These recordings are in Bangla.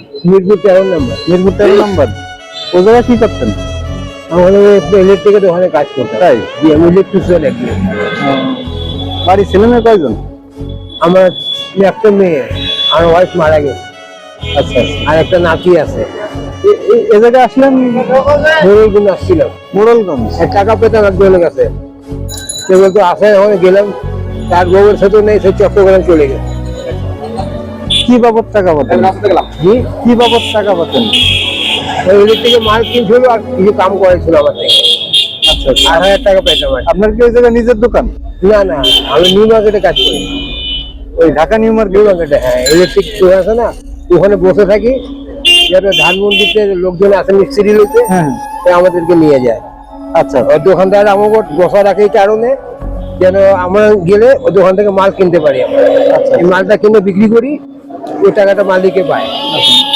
মিরপুর তেরো নাম্বার। মিরপুর তেরো নম্বর? ও জায়গায় কি করতেন? আমাদের ইলেকট্রিকের কাজ করতাম তাই? দিয়ে আমি ইলেকট্রিশিয়ান একজন বাড়ি ছেলে মেয়ে কয়জন? আমার একটা মেয়ে ওয়াইফ মারা গেছে। আচ্ছা আচ্ছা। আর একটা নাতি আছে। এ- জায়গায় ধরে দিন আসছিলাম। মোড়লগঞ্জ? টাকা পেতাম একজনের কাছে। সে বলতো আসে ওখানে গেলাম। তার বউয়ের সাথে নেই সে চট্টগ্রাম চলে গেছে। কি বাবদ টাকা পাতেন জি? কি বাবদ টাকা পাতেন ওই ইলেকট্রিকের মাল কিনছিল আর কিছু কাম করেছিল আমার থেকে। আচ্ছা আচ্ছা। আট হাজার টাকা পেতাম আপনার কি ওই জায়গায় নিজের দোকান? না না আমি নিউ মার্কেটে কাজ করি। ওই ঢাকা নিউ মার্কেট? নিউ মার্কেটে হ্যাঁ ইলেকট্রিক স্টোর আছে না ওখানে বসে থাকি। যাতে ধানমন্ডিতে লোকজন আসে মিস্ত্রি লোকে হ্যাঁ। আমাদেরকে নিয়ে যায়। আচ্ছা। ওই দোকানদার আমাকে বসা রাখে এই কারণে যেন আমরা গেলে ওই দোকান থেকে মাল কিনতে পারি আমরা। আচ্ছা। এই মালটা কিনে বিক্রি করি ওই টাকাটা মালিকে পায়।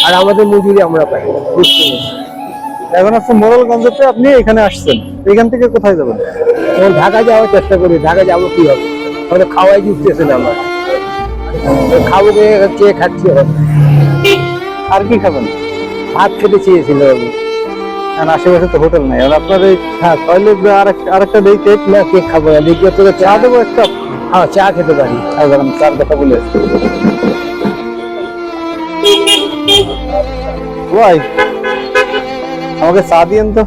আর আমাদের মজুরি আমরা পাই। বুঝতে। এখন আপনি মোড়লগঞ্জতে আপনি এখানে আসছেন। এখান থেকে কোথায় যাবেন? তখন ঢাকা যাওয়ার চেষ্টা করি। ঢাকা যাব কি হবে? ওখানে খাওয়াই জুটতেছে না আমার। খাব চেয়ে খাচ্ছি আর কি খাবেন? ভাত খেতে চেয়েছিল আমি। কারণ আশেপাশে তো হোটেল নাই। আর আপনার এই হ্যাঁ আরেক- আরেকটা দেই কেক না কেক খাব না? দেখি চা দেবো একটা? হ্যাঁ চা খেতে পারি। দাঁড়ান, চার কথা বলে। ভাই আমাকে চা দিয়েন তো।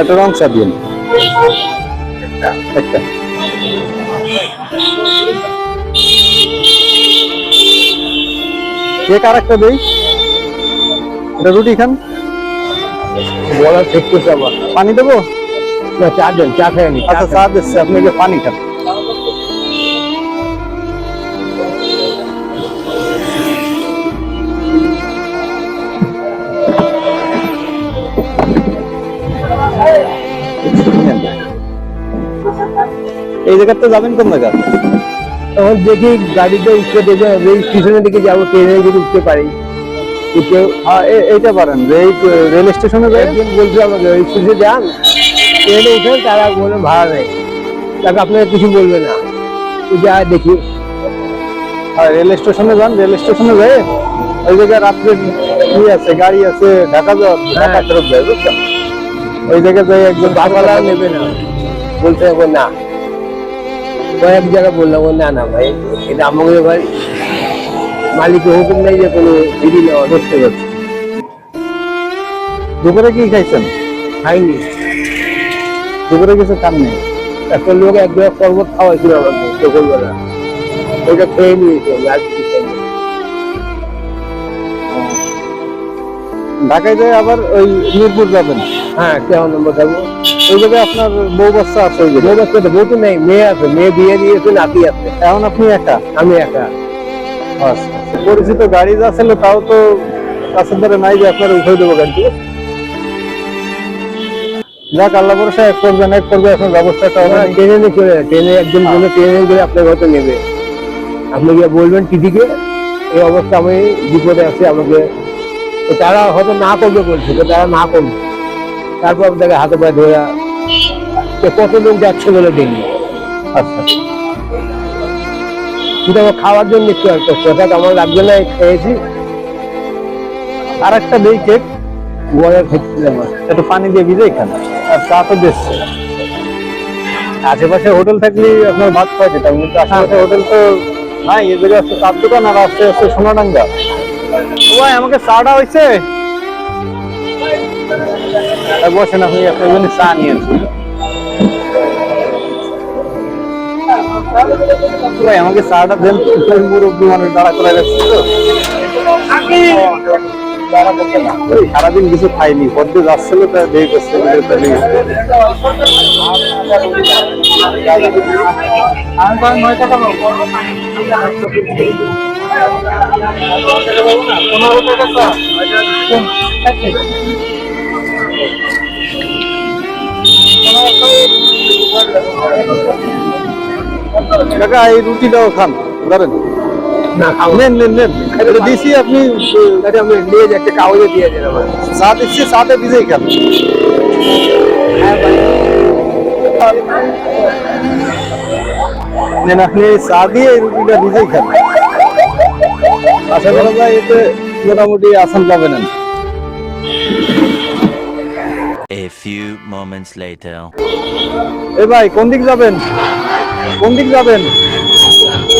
একটা রং চা দিয়েন। একটা। কেক আর একটা দেই? এটা রুটি খান। বলা ঠিক করছে আমার। পানি দেবো? না চা দেন চা খেয়ে নি আচ্ছা চা দিচ্ছি আপনি যে পানি খান। এই জায়গাতে যাবেন কোন জায়গা? তখন দেখি গাড়িতে উঠতে দেখে স্টেশনের দিকে যাব ট্রেনে যদি উঠতে পারি। উঠে হ্যাঁ এইটা পারেন যে রেল স্টেশনে একদিন বলছে আমাকে ওই স্টেশনে যান? ট্রেনে উঠেন তারা বলে ভাড়া নেই। তাকে আপনাকে কিছু বলবে না। যা দেখি। আর রেল স্টেশনে যান রেল স্টেশনে যায় ওই জায়গায় রাত্রে কি আছে? গাড়ি আছে ঢাকা যাওয়ার ঢাকা ফেরত যায় বুঝছেন? ওই জায়গায় যাই একজন বাসওয়ালা নেবে না। বলছে এখন না। কয়েক জায়গায় বললাম না না ভাই এটা আমাকে ভাই মালিকের হুকুম নেই যে কোনো দিদি নেওয়া বুঝতে পারছি দুপুরে কি খাইছেন? খাইনি। দুপুরে কিছু খান নেই? একটা লোক এক গ্লাস শরবত খাওয়াইছিল আমাকে সকালবেলা। ওইটা খেয়ে নিয়েছে আমি আর কিছু ঢাকায় যায় আবার ওই মিরপুর যাবেন। হ্যাঁ। কেমন নম্বর যাব? ওই জায়গায় আপনার বউ বাচ্চা আছে ওই বউ বাচ্চা তো বউ তো নেই মেয়ে আছে মেয়ে বিয়ে দিয়েছে নাতি আছে। এখন আপনি একা? আমি একা। আচ্ছা পরিচিত গাড়ি যা ছিল তাও তো কাছের ধরে নাই যে আপনার উঠে দেবো গাড়ি থেকে যাক আল্লাহ ভরসা এক করবেন এক করবে এখন ব্যবস্থাটা হবে। ট্রেনে নিয়ে চলে। ট্রেনে একজন বলে ট্রেনে করে আপনার হয়তো নেবে। আপনি গিয়ে বলবেন টিটিকে এই অবস্থা আমি বিপদে আছি আমাকে তো তারা হয়তো না করবে বলছে তো তারা না করবে। তারপর আপনাকে হাতে পায়ে ধরে তো কত লোক যাচ্ছে বলে দেখি। আচ্ছা। কিন্তু আমার খাওয়ার জন্য একটু একটা কথা আমার লাগবে না খেয়েছি। আর একটা দেই কেক খেয়েছিলাম একটু পানি দিয়ে ভিজে খান আর চা তো দিচ্ছে। আশেপাশে হোটেল থাকলে আপনার ভাত খাওয়া যেতাম কিন্তু আশেপাশে হোটেল তো নাই এই জায়গায় আছে চার দোকান আর আসতে আসতে সোনাডাঙ্গা। ভাই আমাকে চাটা হয়েছে বসেন আপনি আপনার জন্য চা নিয়ে ভাই আমাকে চাটা দেন মুরব্বী মানুষ দাঁড়া করে রাখছি তো। সারাদিন কিছু খাইনি পদ্মে যাচ্ছিল তা দেরি করছে বলে তাহলে কাকা এই রুটিটাও খান ধরেন। না খাব নেন নেন নেন। এটা দিছি আপনি এটা আমি নিয়ে যাই একটা কাগজে দিয়ে দিলাম আমার। চা দিচ্ছি চাতে ভিজেই খান। হ্যাঁ ভাই। নেন আপনি এই চা দিয়ে এই রুটিটা ভিজেই খান। আশা করা যায় এতে মোটামুটি আসান পাবেন না। A few moments later. এ ভাই কোন দিক যাবেন? কোন দিক যাবেন?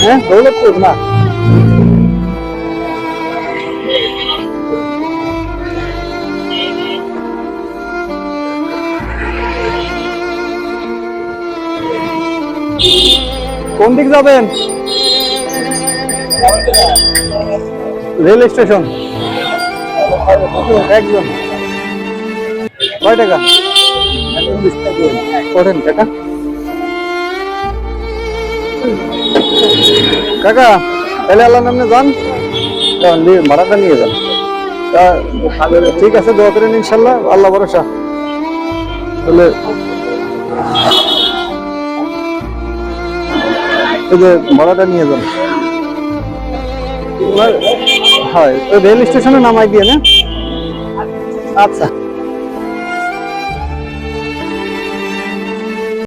হ্যাঁ দৌলতপুর? না। কোন দিক যাবেন? Rail station. একজন কয় টাকা? করেন টাকা কাকা, তাহলে আল্লাহ নামে যান। ভাড়াটা নিয়ে যান। ঠিক আছে, দোয়া করেন ইনশাল্লাহ আল্লাহ ভরসা। তাহলে এই যে ভাড়াটা নিয়ে যান। হ্যাঁ তো রেল স্টেশনে নামাই দিয়ে না? আচ্ছা।